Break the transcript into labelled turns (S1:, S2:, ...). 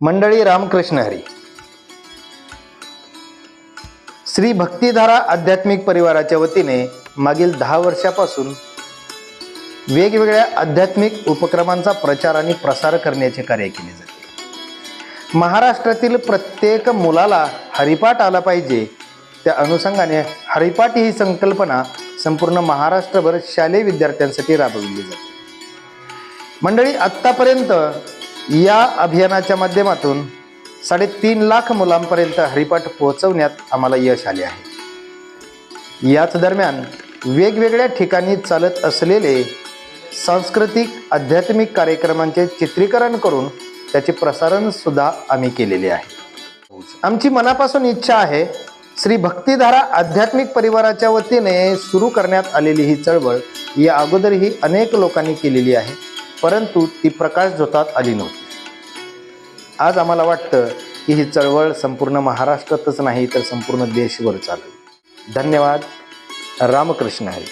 S1: मंडळी रामकृष्ण हरी. श्री भक्तिधारा आध्यात्मिक परिवाराच्या वतीने मागील दहा वर्षापासून वेगवेगळ्या आध्यात्मिक उपक्रमांचा प्रचार आणि प्रसार करण्याचे कार्य केले जाते. महाराष्ट्रातील प्रत्येक मुलाला हरिपाठ आला पाहिजे. त्या अनुषंगाने हरिपाठ ही संकल्पना संपूर्ण महाराष्ट्रभर शालेय विद्यार्थ्यांसाठी राबविली जाते. मंडळी आत्तापर्यंत या अभियानाच्या माध्यमातून साडेतीन लाख मुलांपर्यंत हरिपाठ पोहोचवण्यात आम्हाला यश आले आहे. याच दरम्यान वेगवेगळ्या ठिकाणी चालत असलेले सांस्कृतिक आध्यात्मिक कार्यक्रमांचे चित्रीकरण करून त्याचे प्रसारण सुद्धा आम्ही केलेले आहे. आमची मनापासून इच्छा आहे श्री भक्तिधारा आध्यात्मिक परिवाराच्या वतीने सुरू करण्यात आलेली ही चळवळ या अगोदरही अनेक लोकांनी केलेली आहे. परंतु ती प्रकाश झोतात आली नव्हती. आज आम्हाला वाटतं की ही चळवळ संपूर्ण महाराष्ट्रातच नाही तर संपूर्ण देशभर चालेल. धन्यवाद. रामकृष्ण हरी.